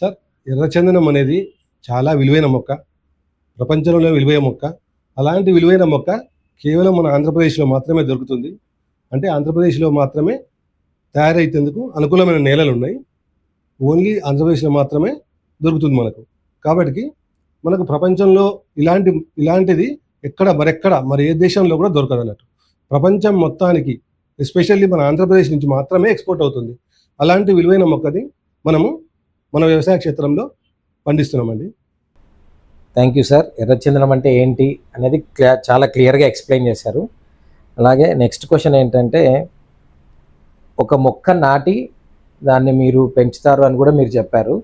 Sir ఎర్రచందనం అనేది చాలా విలువైన మొక్క. ప్రపంచంలో విలువైన మొక్క. అలాంటి విలువైన మొక్క కేవలం మన ఆంధ్రప్రదేశ్లో మాత్రమే దొరుకుతుంది. అంటే ఆంధ్రప్రదేశ్లో మాత్రమే తయారైతేందుకు అనుకూలమైన నేలలు ఉన్నాయి. ఓన్లీ ఆంధ్రప్రదేశ్లో మాత్రమే దొరుకుతుంది మనకు. కాబట్టి మనకు ప్రపంచంలో ఇలాంటి ఇలాంటిది ఎక్కడ మరెక్కడ మరి ఏ దేశంలో కూడా దొరకదు అన్నట్టు. ప్రపంచం మొత్తానికి ఎస్పెషల్లీ మన ఆంధ్రప్రదేశ్ నుంచి మాత్రమే ఎక్స్పోర్ట్ అవుతుంది. అలాంటి విలువైన మొక్కని మనము మన వ్యవసాయ క్షేత్రంలో పండిస్తున్నామండి. థ్యాంక్ యూ సార్ ఎర్రచందనం అంటే ఏంటి అనేది క్లియర్ చాలా క్లియర్గా ఎక్స్ప్లెయిన్ చేశారు. అలాగే నెక్స్ట్ క్వశ్చన్ ఏంటంటే ఒక మొక్క నాటి దాన్ని మీరు పెంచుతారు అని కూడా మీరు చెప్పారు.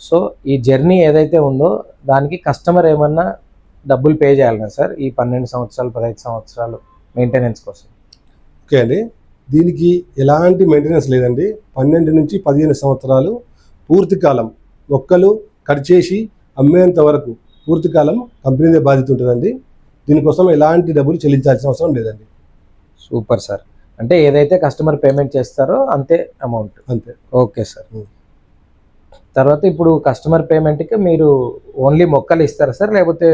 సో ఈ జర్నీ ఏదైతే ఉందో దానికి కస్టమర్ ఏమన్నా డబ్బులు పే చేయాలన్నా సార్? ఈ పన్నెండు సంవత్సరాలు పదహైదు సంవత్సరాలు మెయింటెనెన్స్ కోసం. ఓకే అండి. దీనికి ఎలాంటి మెయింటెనెన్స్ లేదండి. పన్నెండు నుంచి పదిహేను సంవత్సరాలు పూర్తి కాలం మొక్కలు కట్ చేసి అమ్మేంత వరకు పూర్తి కాలం కంపెనీదే బాధ్యత ఉంటుందండి. దీనికోసం ఎలాంటి డబ్బులు చెల్లించాల్సిన అవసరం లేదండి. Super sir. అంటే ఏదైతే కస్టమర్ పేమెంట్ చేస్తారో అంతే అమౌంట్. అంతే. Okay sir. తర్వాత ఇప్పుడు కస్టమర్ పేమెంట్కి మీరు ఓన్లీ మొక్కలు ఇస్తారా సార్? లేకపోతే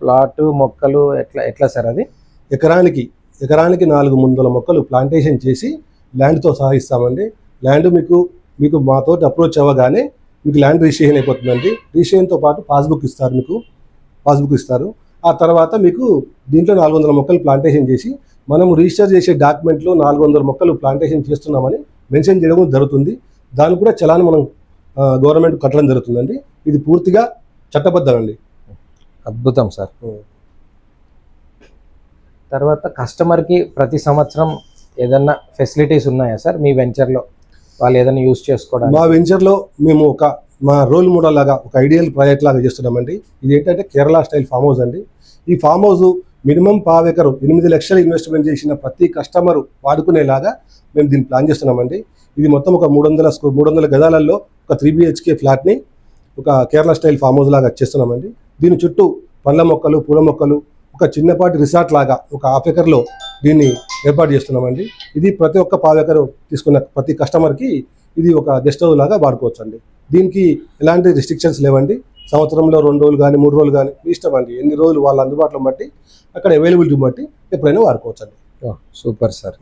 ప్లాట్ మొక్కలు ఎట్లా ఎట్లా సార్ అది? ఎకరానికి ఎకరానికి నాలుగు వందల మొక్కలు ప్లాంటేషన్ చేసి ల్యాండ్తో సహా ఇస్తామండి. ల్యాండ్ మీకు మీకు మాతో అప్రోచ్ అవ్వగానే మీకు ల్యాండ్ రిజిస్ట్రేషన్ అయిపోతుందండి. రిజిస్ట్రేషన్తో పాటు పాస్బుక్ ఇస్తారు మీకు. పాస్బుక్ ఇస్తారు. ఆ తర్వాత మీకు దీంట్లో నాలుగు వందల మొక్కలు ప్లాంటేషన్ చేసి మనం రిజిస్టర్ చేసే డాక్యుమెంట్లో నాలుగు వందల మొక్కలు ప్లాంటేషన్ చేస్తున్నామని మెన్షన్ చేయడం జరుగుతుంది. దానికి కూడా చలాన్ని మనం గవర్నమెంట్ కట్టడం జరుగుతుందండి. ఇది పూర్తిగా చట్టబద్ధం అండి అద్భుతం సార్. తర్వాత కస్టమర్కి ప్రతి సంవత్సరం ఏదన్నా ఫెసిలిటీస్ ఉన్నాయా సార్ మీ వెంచర్లో వాళ్ళు ఏదైనా యూజ్ చేసుకోవడం మా వెంచర్లో మేము ఒక మా రోల్ మోడల్ లాగా ఒక ఐడియల్ ప్రాజెక్ట్ లాగా చేస్తున్నామండి. ఇది ఏంటంటే కేరళ స్టైల్ ఫామ్ హౌస్ అండి. ఈ ఫామ్ హౌస్ మినిమం పావెకరు ఎనిమిది లక్షలు ఇన్వెస్ట్మెంట్ చేసిన ప్రతి కస్టమర్ వాడుకునేలాగా మేము దీన్ని ప్లాన్ చేస్తున్నామండి. ఇది మొత్తం ఒక మూడు వందల మూడు వందల గదాలలో ఒక త్రీ బిహెచ్కే ఫ్లాట్ని ఒక కేరళ స్టైల్ ఫామ్ హౌస్ లాగా చేస్తున్నామండి. దీని చుట్టూ పండ్ల మొక్కలు పూల మొక్కలు ఒక చిన్నపాటి రిసార్ట్ లాగా ఒక హాఫ్ ఎకర్లో దీన్ని ఏర్పాటు చేస్తున్నామండి. ఇది ప్రతి ఒక్క పావు ఎకరు తీసుకున్న ప్రతి కస్టమర్కి ఇది ఒక గెస్ట్ హౌస్ లాగా వాడుకోవచ్చు అండి దీనికి ఎలాంటి రిస్ట్రిక్షన్స్ లేవండి. సంవత్సరంలో రెండు రోజులు కానీ మూడు రోజులు కానీ మీ ఇష్టం అండి. ఎన్ని రోజులు వాళ్ళ అందుబాటులో బట్టి అక్కడ అవైలబిలిటీ బట్టి ఎప్పుడైనా వాడుకోవచ్చు అండి సూపర్ సార్.